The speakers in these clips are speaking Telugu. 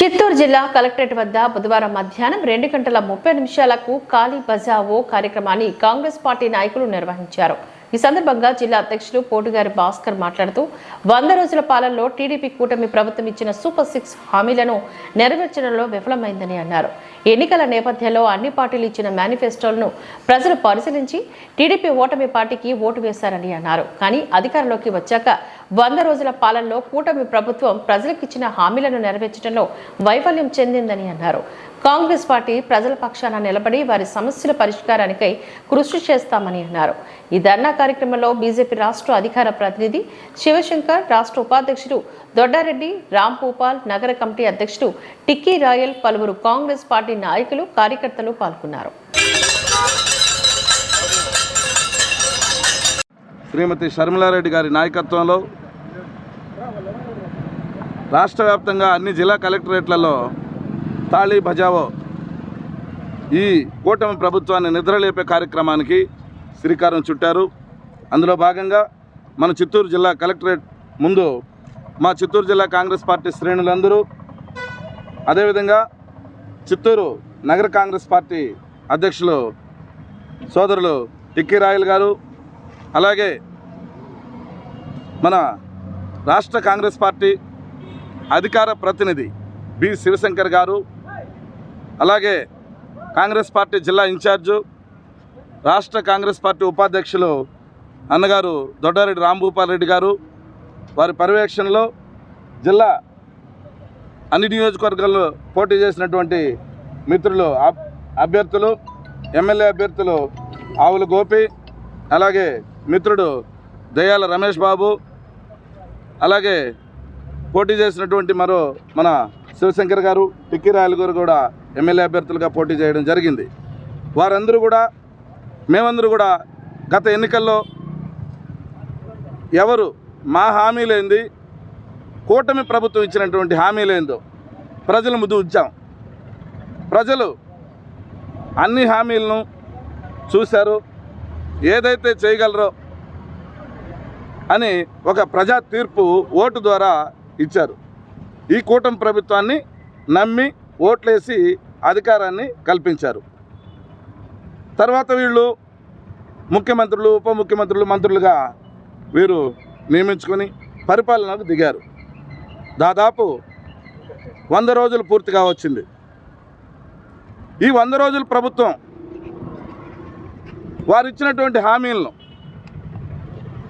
చిత్తూరు జిల్లా కలెక్టరేట్ వద్ద బుధవారం మధ్యాహ్నం రెండు గంటల ముప్పై నిమిషాలకు ఖాళీ బజావో కార్యక్రమాన్ని కాంగ్రెస్ పార్టీ నాయకులు నిర్వహించారు. ఈ సందర్భంగా జిల్లా అధ్యక్షులు పోటుగారి భాస్కర్ మాట్లాడుతూ వంద రోజుల పాలనలో టీడీపీ కూటమి ప్రభుత్వం ఇచ్చిన సూపర్ సిక్స్ హామీలను నెరవేర్చడంలో విఫలమైందని అన్నారు. ఎన్నికల నేపథ్యంలో అన్ని పార్టీలు ఇచ్చిన మేనిఫెస్టోలను ప్రజలు పరిశీలించి టీడీపీ ఓటమి పార్టీకి ఓటు వేశారని అన్నారు. కానీ అధికారంలోకి వచ్చాక వంద రోజుల పాలనలో కూటమి ప్రభుత్వం ప్రజలకు ఇచ్చిన హామీలను నెరవేర్చడంలో వైఫల్యం చెందిందని అన్నారు. కాంగ్రెస్ పార్టీ ప్రజల పక్షాన నిలబడి వారి సమస్యల పరిష్కారానికై కృషి చేస్తామని అన్నారు. ఈ ధర్నా కార్యక్రమంలో బీజేపీ రాష్ట్ర అధికార ప్రతినిధి శివశంకర్ రాష్ట్ర ఉపాధ్యక్షుడు దొడ్డారెడ్డి రామ్ భూపాల్ నగర కమిటీ అధ్యక్షుడు టిక్కీ రాయల్ పలువురు కాంగ్రెస్ పార్టీ నాయకులు కార్యకర్తలు పాల్గొన్నారు. శ్రీమతి షర్మిలారెడ్డి గారి నాయకత్వంలో రాష్ట్ర వ్యాప్తంగా అన్ని జిల్లా కలెక్టరేట్లలో తాళీ బజావో ఈ కూటమి ప్రభుత్వాన్ని నిద్రలేపే కార్యక్రమానికి శ్రీకారం చుట్టారు. అందులో భాగంగా మన చిత్తూరు జిల్లా కలెక్టరేట్ ముందు మా చిత్తూరు జిల్లా కాంగ్రెస్ పార్టీ శ్రేణులందరూ అదేవిధంగా చిత్తూరు నగర కాంగ్రెస్ పార్టీ అధ్యక్షులు సోదరులు టిక్కీ రాయల్ గారు అలాగే మన రాష్ట్ర కాంగ్రెస్ పార్టీ అధికార ప్రతినిధి బి శివశంకర్ గారు అలాగే కాంగ్రెస్ పార్టీ జిల్లా ఇన్ఛార్జు రాష్ట్ర కాంగ్రెస్ పార్టీ ఉపాధ్యక్షులు అన్నగారు దొడ్డారెడ్డి రాంభూపాల్ రెడ్డి గారు. వారి పర్యవేక్షణలో జిల్లా అన్ని నియోజకవర్గాల్లో పోటీ చేసినటువంటి మిత్రులు అబ్- అభ్యర్థులు ఎమ్మెల్యే అభ్యర్థులు ఆవుల గోపి అలాగే మిత్రుడు దయాల రమేష్ బాబు అలాగే పోటీ చేసినటువంటి మరో మన శివశంకర్ గారు టిక్కీ రాయల గారు కూడా ఎమ్మెల్యే అభ్యర్థులుగా పోటీ చేయడం జరిగింది. వారందరూ కూడా మేమందరూ కూడా గత ఎన్నికల్లో ఎవరు మా హామీలేంది కూటమి ప్రభుత్వం ఇచ్చినటువంటి హామీలేందో ప్రజల ముందు ఉంచాం. ప్రజలు అన్ని హామీలను చూశారు. ఏదైతే చేయగలరో అని ఒక ప్రజా తీర్పు ఓటు ద్వారా ఇచ్చారు. ఈ కూటమి ప్రభుత్వాన్ని నమ్మి ఓట్లేసి అధికారాన్ని కల్పించారు. తర్వాత వీళ్ళు ముఖ్యమంత్రులు ఉప ముఖ్యమంత్రులు మంత్రులుగా వీరు నియమించుకొని పరిపాలనకు దిగారు. దాదాపు వంద రోజులు పూర్తిగా వచ్చింది ఈ వంద రోజుల ప్రభుత్వం వారు ఇచ్చినటువంటి హామీలను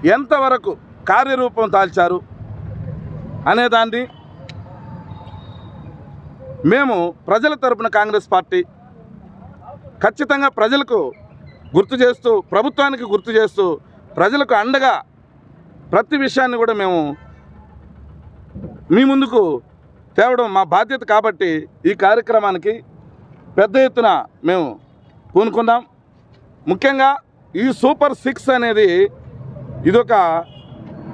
ఎంతవరకు కార్యరూపం దాల్చారు అనేదాన్ని మేము ప్రజల తరపున కాంగ్రెస్ పార్టీ ఖచ్చితంగా ప్రజలకు గుర్తు చేస్తూ ప్రభుత్వానికి గుర్తు చేస్తూ ప్రజలకు అండగా ప్రతి విషయాన్ని కూడా మేము మీ ముందుకు తేవడం మా బాధ్యత కాబట్టి ఈ కార్యక్రమానికి పెద్ద ఎత్తున మేము పూనుకున్నాం ముఖ్యంగా ఈ సూపర్ సిక్స్ అనేది ఇదొక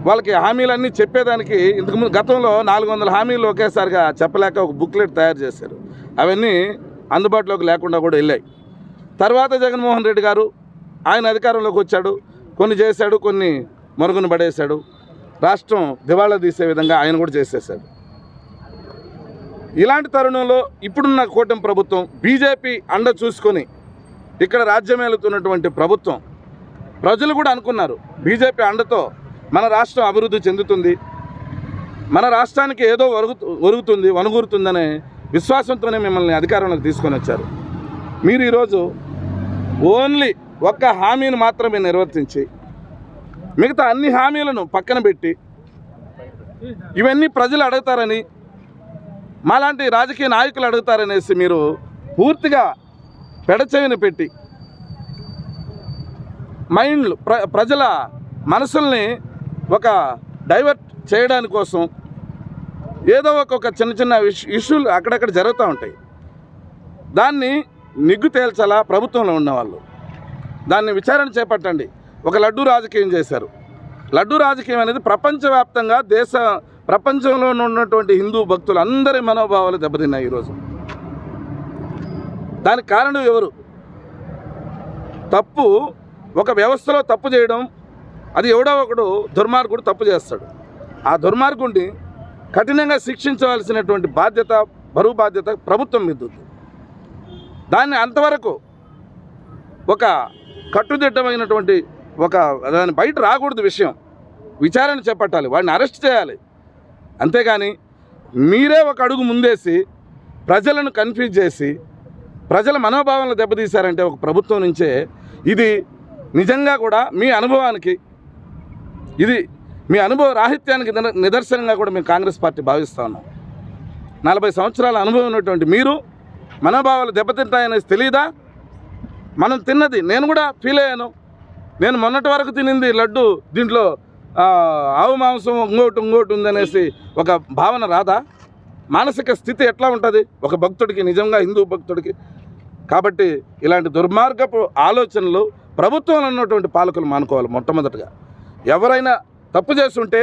వాళ్ళకి హామీలన్నీ చెప్పేదానికి ఇంతకుముందు గతంలో నాలుగు వందల హామీలు ఒకేసారిగా చెప్పలేక ఒక బుక్లెట్ తయారు చేశారు. అవన్నీ అందుబాటులోకి లేకుండా కూడా వెళ్ళాయి. తర్వాత జగన్మోహన్ రెడ్డి గారు ఆయన అధికారంలోకి వచ్చాడు. కొన్ని చేశాడు కొన్ని మరుగున పడేశాడు. రాష్ట్రం దివాళా తీసే విధంగా ఆయన కూడా చేసేసాడు ఇలాంటి తరుణంలో ఇప్పుడున్న కూటమి ప్రభుత్వం బీజేపీ అండ చూసుకొని ఇక్కడ రాజ్యమేలుతున్నటువంటి ప్రభుత్వం ప్రజలు కూడా అనుకున్నారు. బీజేపీ అండతో మన రాష్ట్రం అభివృద్ధి చెందుతుంది. మన రాష్ట్రానికి ఏదో ఒరుగు ఒరుగుతుంది వనుగూరుతుందనే విశ్వాసంతోనే మిమ్మల్ని అధికారంలోకి తీసుకొని వచ్చారు. మీరు ఈరోజు ఓన్లీ ఒక్క హామీని మాత్రమే నిర్వర్తించి మిగతా అన్ని హామీలను పక్కన పెట్టి ఇవన్నీ ప్రజలు అడుగుతారని మాలాంటి రాజకీయ నాయకులు అడుగుతారనేసి మీరు పూర్తిగా పెడచెవిని పెట్టి మైండ్లు ప్ర ప్రజల మనసుల్ని ఒక డైవర్ట్ చేయడాని కోసం ఏదో ఒక చిన్న చిన్న ఇష్యూలు అక్కడక్కడ జరుగుతూ ఉంటాయి. దాన్ని నిగ్గు తేల్చాలా ప్రభుత్వంలో ఉన్నవాళ్ళు. దాన్ని విచారణ చేపట్టండి. ఒక లడ్డూ రాజకీయం చేశారు. లడ్డూ రాజకీయం అనేది ప్రపంచవ్యాప్తంగా దేశ ప్రపంచంలో ఉన్నటువంటి హిందూ భక్తులు అందరి మనోభావాలు దెబ్బతిన్నాయి ఈరోజు దానికి కారణం ఎవరు? తప్పు ఒక వ్యవస్థలో తప్పు చేయడం అది ఎవడో ఒకడు దుర్మార్గుడు తప్పు చేస్తాడు. ఆ దుర్మార్గుడిని కఠినంగా శిక్షించవలసినటువంటి బాధ్యత బరువు బాధ్యత ప్రభుత్వం మీద ఉంది. దాన్ని అంతవరకు ఒక కట్టుదిట్టమైనటువంటి ఒక దాని బయట రాకూడదు విషయం. విచారణ చేపట్టాలి వాడిని అరెస్ట్ చేయాలి. అంతేగాని మీరే ఒక అడుగు ముందేసి ప్రజలను కన్ఫ్యూజ్ చేసి ప్రజల మనోభావాలను దెబ్బతీశారంటే ఒక ప్రభుత్వం నుంచే ఇది నిజంగా కూడా మీ అనుభవానికి ఇది మీ అనుభవ రాహిత్యానికి నిదర్శనంగా కూడా మేము కాంగ్రెస్ పార్టీ భావిస్తూ ఉన్నాం. నలభై సంవత్సరాల అనుభవం ఉన్నటువంటి మీరు మనోభావాలు దెబ్బతింటాయనేసి తెలియదా మనం తిన్నది నేను కూడా ఫీల్ అయ్యాను. నేను మొన్నటి వరకు తినింది లడ్డు దీంట్లో ఆవు మాంసం ఇంకోటి ఇంకోటి ఉందనేసి ఒక భావన రాదా? మానసిక స్థితి ఎట్లా ఉంటుంది? ఒక భక్తుడికి నిజంగా హిందూ భక్తుడికి. కాబట్టి ఇలాంటి దుర్మార్గపు ఆలోచనలు ప్రభుత్వంలో ఉన్నటువంటి పాలకులు మానుకోవాలి మొట్టమొదటిగా. ఎవరైనా తప్పు చేస్తుంటే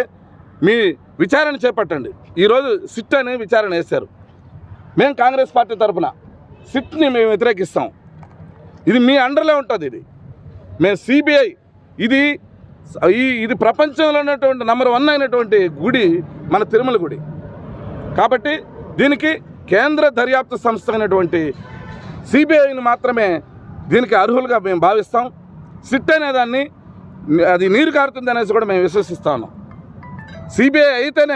మీ విచారణ చేపట్టండి. ఈరోజు సిట్ అనే విచారణ వేశారు. మేము కాంగ్రెస్ పార్టీ తరఫున సిట్ని మేము వ్యతిరేకిస్తాం. ఇది మీ అండర్లో ఉంటుంది ఇది. మేము సిబిఐ ఇది ఈ ఇది ప్రపంచంలో ఉన్నటువంటి నెంబర్ వన్ అయినటువంటి గుడి మన తిరుమల గుడి. కాబట్టి దీనికి కేంద్ర దర్యాప్తు సంస్థ అయినటువంటి సిబిఐని మాత్రమే దీనికి అర్హులుగా మేము భావిస్తాం. సిట్ అనేదాన్ని అది నీరు కారుతుంది అనేసి కూడా మేము విశ్వసిస్తా ఉన్నాం సిబిఐ అయితేనే